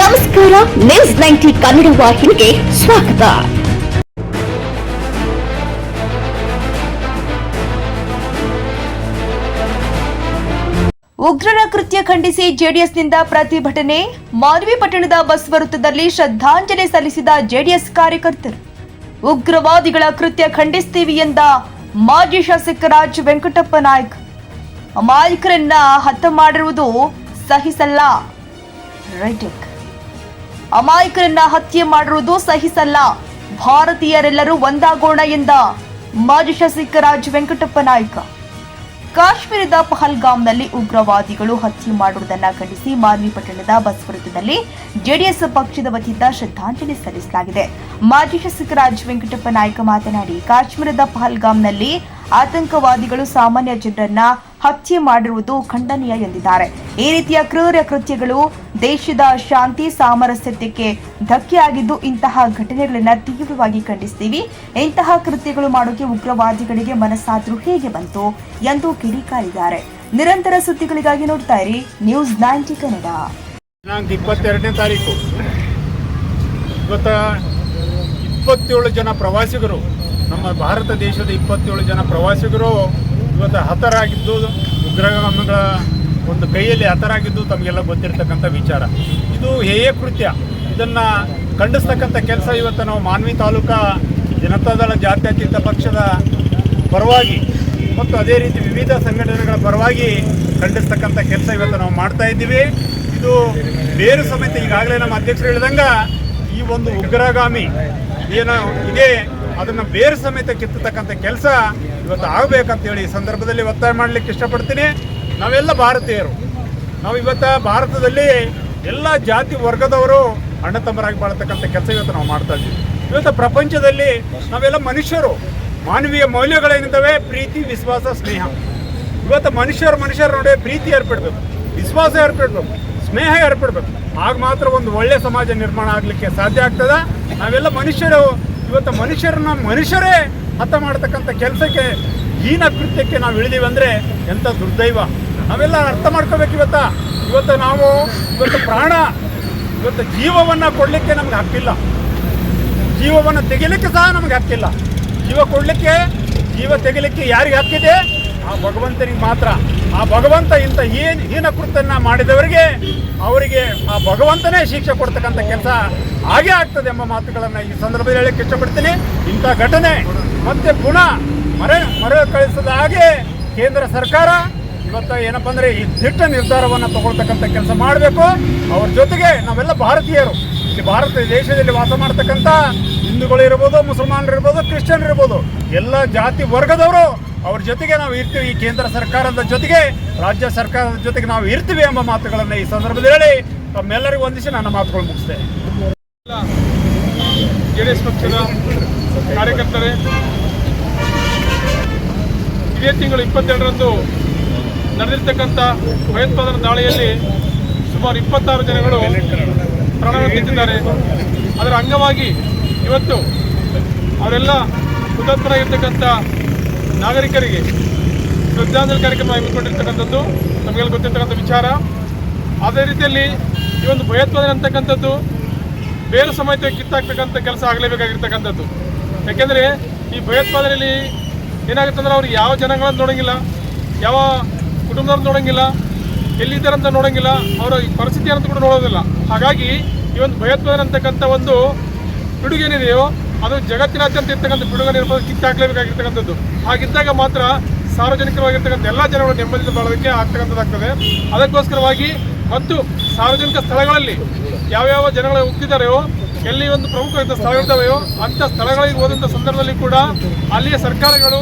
ನಮಸ್ಕಾರ news ninety Kannada ವಾಹಿನಿಗೆ ಸ್ವಾಗತ. ಉಗ್ರರ ಕೃತ್ಯ ಖಂಡಿಸಿ ಜೆಡಿಎಸ್ನಿಂದ ಪ್ರತಿಭಟನೆ. ಮಾನವಿ ಪಟ್ಟಣದ ಬಸ್ ವೃತ್ತದಲ್ಲಿ ಶ್ರದ್ಧಾಂಜಲಿ ಸಲ್ಲಿಸಿದ ಜೆಡಿಎಸ್ ಕಾರ್ಯಕರ್ತರು. ಉಗ್ರವಾದಿಗಳ ಕೃತ್ಯ ಖಂಡಿಸ್ತೀವಿ ಎಂದ ಮಾಜಿ ಶಾಸಕ ರಾಜ್ ವೆಂಕಟಪ್ಪ ನಾಯ್ಕ್. ಅಮಾಯಕರನ್ನ ಹತ ಮಾಡಿರುವುದು ಸಹಿಸಲ್ಲ. ರೈಟಿಂಗ್ ಅಮಾಯಕರನ್ನ ಹತ್ಯೆ ಮಾಡಿರುವುದು ಸಹಿಸಲ್ಲ. ಭಾರತೀಯರೆಲ್ಲರೂ ಒಂದಾಗೋಣ ಎಂದ ಮಾಜಿ ಶಾಸಕ ರಾಜ್ ವೆಂಕಟಪ್ಪ ನಾಯ್ಕ. ಕಾಶ್ಮೀರದ ಪಹಲ್ಗಾಮ್ನಲ್ಲಿ ಉಗ್ರವಾದಿಗಳು ಹತ್ಯೆ ಮಾಡುವುದನ್ನು ಖಂಡಿಸಿ ಮಾನ್ವಿ ಪಟ್ಟಣದ ಬಸ್ ವೃತ್ತದಲ್ಲಿ ಜೆಡಿಎಸ್ ಪಕ್ಷದ ವತಿಯಿಂದ ಶ್ರದ್ಧಾಂಜಲಿ ಸಲ್ಲಿಸಲಾಗಿದೆ. ಮಾಜಿ ಶಾಸಕ ರಾಜ್ ವೆಂಕಟಪ್ಪ ನಾಯ್ಕ ಮಾತನಾಡಿ, ಕಾಶ್ಮೀರದ ಪಹಲ್ಗಾಮ್ನಲ್ಲಿ ಆತಂಕವಾದಿಗಳು ಸಾಮಾನ್ಯ ಜನರನ್ನ ಹತ್ಯೆ ಮಾಡಿರುವುದು ಖಂಡನೀಯ ಎಂದಿದ್ದಾರೆ. ಈ ರೀತಿಯ ಕ್ರೂರ ಕೃತ್ಯಗಳು ದೇಶದ ಶಾಂತಿ ಸಾಮರಸ್ಯತೆಗೆ ಧಕ್ಕೆಯಾಗಿದ್ದು ಇಂತಹ ಘಟನೆಗಳನ್ನ ತೀವ್ರವಾಗಿ ಖಂಡಿಸ್ತೀವಿ ಇಂತಹ ಕೃತ್ಯಗಳು ಮಾಡೋಕೆ ಉಗ್ರವಾದಿಗಳಿಗೆ ಮನಸ್ಸಾದ್ರೂ ಹೇಗೆ ಬಂತು ಎಂದು ಕಿಡಿಕಾರಿದ್ದಾರೆ. ನಿರಂತರ ಸುದ್ದಿಗಳಿಗಾಗಿ ನೋಡ್ತಾ ಇರಿ ನ್ಯೂಸ್ ನೈಂಟಿ ಕನ್ನಡ. ದಿನಾಂಕ ಇಪ್ಪತ್ತೆರಡನೇ ತಾರೀಕು. ಇವತ್ತ ಇಪ್ಪತ್ತೇಳು ಜನ ಪ್ರವಾಸಿಗರು ನಮ್ಮ ಭಾರತ ದೇಶದ ಇಪ್ಪತ್ತೇಳು ಜನ ಪ್ರವಾಸಿಗರು ಇವತ್ತು ಹತರಾಗಿದ್ದು, ಉಗ್ರಗಾಮಿಗಳ ಒಂದು ಕೈಯಲ್ಲಿ ಹತರಾಗಿದ್ದು ತಮಗೆಲ್ಲ ಗೊತ್ತಿರತಕ್ಕಂಥ ವಿಚಾರ. ಇದು ಹೇಯ ಕೃತ್ಯ. ಇದನ್ನು ಖಂಡಿಸ್ತಕ್ಕಂಥ ಕೆಲಸ ಇವತ್ತು ನಾವು ಮಾನ್ವಿ ತಾಲೂಕಾ ಜನತಾದಳ ಜಾತ್ಯತೀತ ಪಕ್ಷದ ಪರವಾಗಿ ಮತ್ತು ಅದೇ ರೀತಿ ವಿವಿಧ ಸಂಘಟನೆಗಳ ಪರವಾಗಿ ಖಂಡಿಸ್ತಕ್ಕಂಥ ಕೆಲಸ ಇವತ್ತು ನಾವು ಮಾಡ್ತಾ ಇದ್ದೀವಿ. ಇದು ಬೇರು ಸಮೇತ ಈಗಾಗಲೇ ನಮ್ಮ ಅಧ್ಯಕ್ಷರು ಹೇಳಿದಂಗ ಈ ಒಂದು ಉಗ್ರಗಾಮಿ ಏನ, ಇದೆ ಅದನ್ನು ಬೇರು ಸಮೇತ ಕಿತ್ತತಕ್ಕಂಥ ಕೆಲಸ ಇವತ್ತು ಆಗಬೇಕಂತೇಳಿ ಈ ಸಂದರ್ಭದಲ್ಲಿ ಒತ್ತಾಯ ಮಾಡಲಿಕ್ಕೆ ಇಷ್ಟಪಡ್ತೀನಿ. ನಾವೆಲ್ಲ ಭಾರತೀಯರು. ನಾವು ಇವತ್ತು ಭಾರತದಲ್ಲಿ ಎಲ್ಲ ಜಾತಿ ವರ್ಗದವರು ಅಣ್ಣ ತಮ್ಮರಾಗಿ ಬಾಳ್ತಕ್ಕಂಥ ಕೆಲಸ ಇವತ್ತು ನಾವು ಮಾಡ್ತಾ ಇದ್ದೀವಿ. ಇವತ್ತು ಪ್ರಪಂಚದಲ್ಲಿ ನಾವೆಲ್ಲ ಮನುಷ್ಯರು. ಮಾನವೀಯ ಮೌಲ್ಯಗಳೇನಿದ್ದಾವೆ ಪ್ರೀತಿ, ವಿಶ್ವಾಸ, ಸ್ನೇಹ. ಇವತ್ತು ಮನುಷ್ಯರು ಮನುಷ್ಯರ ನಡುವೆ ಪ್ರೀತಿ ಏರ್ಪಡಬೇಕು. ವಿಶ್ವಾಸ ಏರ್ಪಡಬೇಕು. ಸ್ನೇಹ ಏರ್ಪಡಬೇಕು. ಆಗ ಮಾತ್ರ ಒಂದು ಒಳ್ಳೆಯ ಸಮಾಜ ನಿರ್ಮಾಣ ಆಗಲಿಕ್ಕೆ ಸಾಧ್ಯ ಆಗ್ತದೆ. ನಾವೆಲ್ಲ ಮನುಷ್ಯರು ಇವತ್ತು ಮನುಷ್ಯರನ್ನ ಮನುಷ್ಯರೇ ಹತ ಮಾಡ್ತಕ್ಕಂಥ ಕೆಲಸಕ್ಕೆ ಹೀನಕೃತ್ಯಕ್ಕೆ ನಾವು ಇಳಿದೀವಿ ಅಂದರೆ ಎಂಥ ದುರ್ದೈವ. ನಾವೆಲ್ಲ ಅರ್ಥ ಮಾಡ್ಕೋಬೇಕು ಇವತ್ತ. ಇವತ್ತು ನಾವು, ಇವತ್ತು ಪ್ರಾಣ, ಇವತ್ತು ಜೀವವನ್ನು ಕೊಡಲಿಕ್ಕೆ ನಮ್ಗೆ ಹಕ್ಕಿಲ್ಲ. ಜೀವವನ್ನು ತೆಗಿಲಿಕ್ಕೆ ಸಹ ನಮಗೆ ಹಕ್ಕಿಲ್ಲ. ಜೀವ ಕೊಡಲಿಕ್ಕೆ, ಜೀವ ತೆಗಿಲಿಕ್ಕೆ ಯಾರಿಗೆ ಹಕ್ಕಿದೆ? ಆ ಭಗವಂತನಿಗೆ ಮಾತ್ರ. ಆ ಭಗವಂತ ಇಂಥ ಏನ್ ಹೀನ ಕೃತ್ಯನ ಮಾಡಿದವರಿಗೆ ಅವರಿಗೆ ಆ ಭಗವಂತನೇ ಶಿಕ್ಷೆ ಕೊಡ್ತಕ್ಕಂಥ ಕೆಲಸ ಹಾಗೆ ಆಗ್ತದೆ ಎಂಬ ಮಾತುಗಳನ್ನು ಈ ಸಂದರ್ಭದಲ್ಲಿ ಹೇಳಕ್ಕೆ ಇಷ್ಟಪಡ್ತೀನಿ. ಇಂಥ ಘಟನೆ ಮತ್ತೆ ಪುನಃ ಮರೆ ಮರೆ ಕಳಿಸದ ಹಾಗೆ ಕೇಂದ್ರ ಸರ್ಕಾರ ಇವತ್ತು ಏನಪ್ಪ ಅಂದರೆ ಈ ದಿಟ್ಟ ನಿರ್ಧಾರವನ್ನು ತಗೊಳ್ತಕ್ಕಂಥ ಕೆಲಸ ಮಾಡಬೇಕು. ಅವ್ರ ಜೊತೆಗೆ ನಾವೆಲ್ಲ ಭಾರತೀಯರು. ಈ ಭಾರತ ದೇಶದಲ್ಲಿ ವಾಸ ಮಾಡ್ತಕ್ಕಂಥ ಹಿಂದೂಗಳು ಇರ್ಬೋದು, ಮುಸಲ್ಮಾನರು ಇರ್ಬೋದು ಕ್ರಿಶ್ಚಿಯನ್ ಇರ್ಬೋದು, ಎಲ್ಲ ಜಾತಿ ವರ್ಗದವರು ಅವ್ರ ಜೊತೆಗೆ ನಾವು ಇರ್ತೀವಿ. ಈ ಕೇಂದ್ರ ಸರ್ಕಾರದ ಜೊತೆಗೆ, ರಾಜ್ಯ ಸರ್ಕಾರದ ಜೊತೆಗೆ ನಾವು ಇರ್ತೀವಿ ಎಂಬ ಮಾತುಗಳನ್ನು ಈ ಸಂದರ್ಭದಲ್ಲಿ ಹೇಳಿ ತಮ್ಮೆಲ್ಲರಿಗೂ ವಂದಿಸಿ ನನ್ನ ಮಾತುಗಳು ಮುಗಿಸ್ತೇನೆ. ಜೆ ಪಕ್ಷದ ಕಾರ್ಯಕರ್ತರೇ, ಇದೇ ತಿಂಗಳು ಇಪ್ಪತ್ತೆರಡರಂದು ನಡೆದಿರ್ತಕ್ಕಂಥ ಭಯೋತ್ಪಾದನಾ ದಾಳಿಯಲ್ಲಿ ಸುಮಾರು ಇಪ್ಪತ್ತಾರು ಜನಗಳು ಪ್ರಾಣವನ್ನಿಟ್ಟಿದ್ದಾರೆ ಅದರ ಅಂಗವಾಗಿ ಇವತ್ತು ಅವರೆಲ್ಲ ಹುತಾತ್ಮರಾಗಿರ್ತಕ್ಕಂಥ ನಾಗರಿಕರಿಗೆ ಶ್ರದ್ಧಾಂಜಲಿ ಕಾರ್ಯಕ್ರಮ ಹಮ್ಮಿಕೊಂಡಿರ್ತಕ್ಕಂಥದ್ದು, ನಮಗೆಲ್ಲ ಗೊತ್ತಿರ್ತಕ್ಕಂಥ ವಿಚಾರ. ಅದೇ ರೀತಿಯಲ್ಲಿ ಈ ಒಂದು ಭಯೋತ್ಪಾದನೆ ಅಂತಕ್ಕಂಥದ್ದು ಬೇರೆ ಸಮೇತ ಕಿತ್ತಾಕ್ತಕ್ಕಂಥ ಕೆಲಸ ಆಗಲೇಬೇಕಾಗಿರ್ತಕ್ಕಂಥದ್ದು. ಯಾಕೆಂದರೆ ಈ ಭಯೋತ್ಪಾದನೆಯಲ್ಲಿ ಏನಾಗುತ್ತೆ ಅಂದ್ರೆ ಅವ್ರು ಯಾವ ಜನಗಳನ್ನು ನೋಡೋಂಗಿಲ್ಲ, ಯಾವ ಕುಟುಂಬದವ್ರನ್ನ ನೋಡೋಂಗಿಲ್ಲ, ಎಲ್ಲಿದ್ದಾರೆ ಅಂತ ನೋಡೋಂಗಿಲ್ಲ, ಅವರ ಪರಿಸ್ಥಿತಿ ಅಂತ ಕೂಡ ನೋಡೋದಿಲ್ಲ. ಹಾಗಾಗಿ ಈ ಒಂದು ಭಯೋತ್ಪಾದನೆ ಅಂತಕ್ಕಂಥ ಒಂದು ಪಿಡುಗೇನಿದೆಯೋ ಅದು ಜಗತ್ತಿನಾದ್ಯಂತ ಇರ್ತಕ್ಕಂಥ ಪಿಡುಗನ್ನು ಕಿತ್ತಾಕ್ಲೇಬೇಕಾಗಿರ್ತಕ್ಕಂಥದ್ದು. ಹಾಗಿದ್ದಾಗ ಮಾತ್ರ ಸಾರ್ವಜನಿಕವಾಗಿರ್ತಕ್ಕಂಥ ಎಲ್ಲ ಜನಗಳು ನೆಮ್ಮದಿಯಿಂದ ಬಾಳೋದಕ್ಕೆ ಆಗ್ತಕ್ಕಂಥದ್ದಾಗ್ತದೆ. ಅದಕ್ಕೋಸ್ಕರವಾಗಿ ಮತ್ತು ಸಾರ್ವಜನಿಕ ಸ್ಥಳಗಳಲ್ಲಿ ಯಾವ್ಯಾವ ಜನಗಳು ಹೋಗ್ತಿದ್ದಾರೆಯೋ ಎಲ್ಲಿ ಒಂದು ಪ್ರಮುಖ ಸ್ಥಳಗಳಿದ್ದಾವೆಯೋ ಅಂಥ ಸ್ಥಳಗಳಿಗೆ ಹೋದಂಥ ಸಂದರ್ಭದಲ್ಲಿ ಕೂಡ ಅಲ್ಲಿಯ ಸರ್ಕಾರಗಳು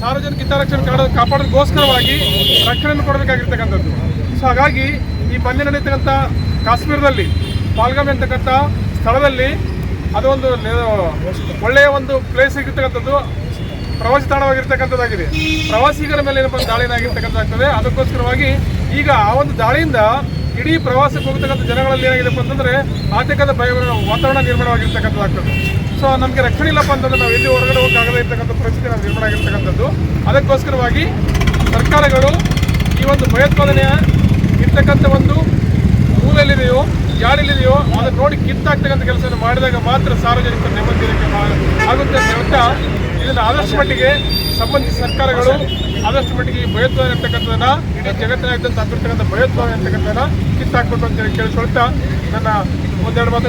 ಸಾರ್ವಜನಿಕ ಹಿತರಕ್ಷಣೆ ಕಾಡ- ಕಾಪಾಡೋದಕ್ಕೋಸ್ಕರವಾಗಿ ರಕ್ಷಣೆಯನ್ನು ಕೊಡಬೇಕಾಗಿರ್ತಕ್ಕಂಥದ್ದು. ಸೊ ಹಾಗಾಗಿ ಈ ಪಂದ್ಯ ನಡೀತಕ್ಕಂಥ ಕಾಶ್ಮೀರದಲ್ಲಿ ಪಾಲ್ಗಾಮಿ ಅಂತಕ್ಕಂಥ ಸ್ಥಳದಲ್ಲಿ ಅದೊಂದು ಒಳ್ಳೆಯ ಒಂದು ಪ್ಲೇಸ್ ಆಗಿರ್ತಕ್ಕಂಥದ್ದು ಪ್ರವಾಸಿ ತಾಣವಾಗಿರ್ತಕ್ಕಂಥದ್ದಾಗಿದೆ. ಪ್ರವಾಸಿಗರ ಮೇಲೆ ಏನಪ್ಪ ದಾಳಿನಾಗಿರ್ತಕ್ಕಂಥದ್ದಾಗ್ತದೆ ಅದಕ್ಕೋಸ್ಕರವಾಗಿ ಈಗ ಆ ಒಂದು ದಾಳಿಯಿಂದ ಇಡೀ ಪ್ರವಾಸಕ್ಕೆ ಹೋಗ್ತಕ್ಕಂಥ ಜನಗಳಲ್ಲಿ ಏನಾಗಿದೆಪ್ಪ ಅಂತಂದ್ರೆ ಆತಂಕದ ಭಯ ವಾತಾವರಣ ನಿರ್ಮಾಣವಾಗಿರ್ತಕ್ಕಂಥದ್ದಾಗ್ತದೆ. ಸೊ ನಮಗೆ ರಕ್ಷಣೆ ಇಲ್ಲಪ್ಪ ಅಂತಂದ್ರೆ ನಾವು ಎಲ್ಲಿ ಹೊರಗಡೆ ಹೋಗಕ್ಕಾಗದೇ ಇರ್ತಕ್ಕಂಥ ಪರಿಸ್ಥಿತಿ ನಾವು ನಿರ್ಮಾಣ ಆಗಿರ್ತಕ್ಕಂಥದ್ದು. ಅದಕ್ಕೋಸ್ಕರವಾಗಿ ಸರ್ಕಾರಗಳು ಈ ಒಂದು ಭಯೋತ್ಪಾದನೆಯ ಇರ್ತಕ್ಕಂಥ ಒಂದು ಮೂಲೆಯಲ್ಲಿದೆಯೋ ಇದೆಯೋ ಅದನ್ನು ನೋಡಿ ಕಿತ್ತಾಗ್ತಕ್ಕಂಥ ಕೆಲಸವನ್ನು ಮಾಡಿದಾಗ ಮಾತ್ರ ಸಾರ್ವಜನಿಕರ ನೆಮ್ಮದಿ ಆಗುತ್ತೆ ಅಂತ ಹೇಳ್ತಾ ಇದನ್ನು ಆದಷ್ಟು ಮಟ್ಟಿಗೆ ಸಂಬಂಧಿತ ಸರ್ಕಾರಗಳು ಆದಷ್ಟು ಮಟ್ಟಿಗೆ ಈ ಭಯೋತ್ಪಾದನೆ ಇರ್ತಕ್ಕಂಥದ್ದನ್ನ ಇಡೀ ಜಗತ್ತಿನಾದ್ಯಂತ ಹಬ್ಬಿರ್ತಕ್ಕಂಥ ಭಯೋತ್ಪಾದನೆ ಇರ್ತಕ್ಕಂಥದ್ದನ್ನ ಕಿತ್ತಾಕ್ಬೇಕು ಅಂತ ಹೇಳಿ ಕೇಳಿಕೊಳ್ತಾ ನನ್ನ ಒಂದೆರಡು ಮಾತು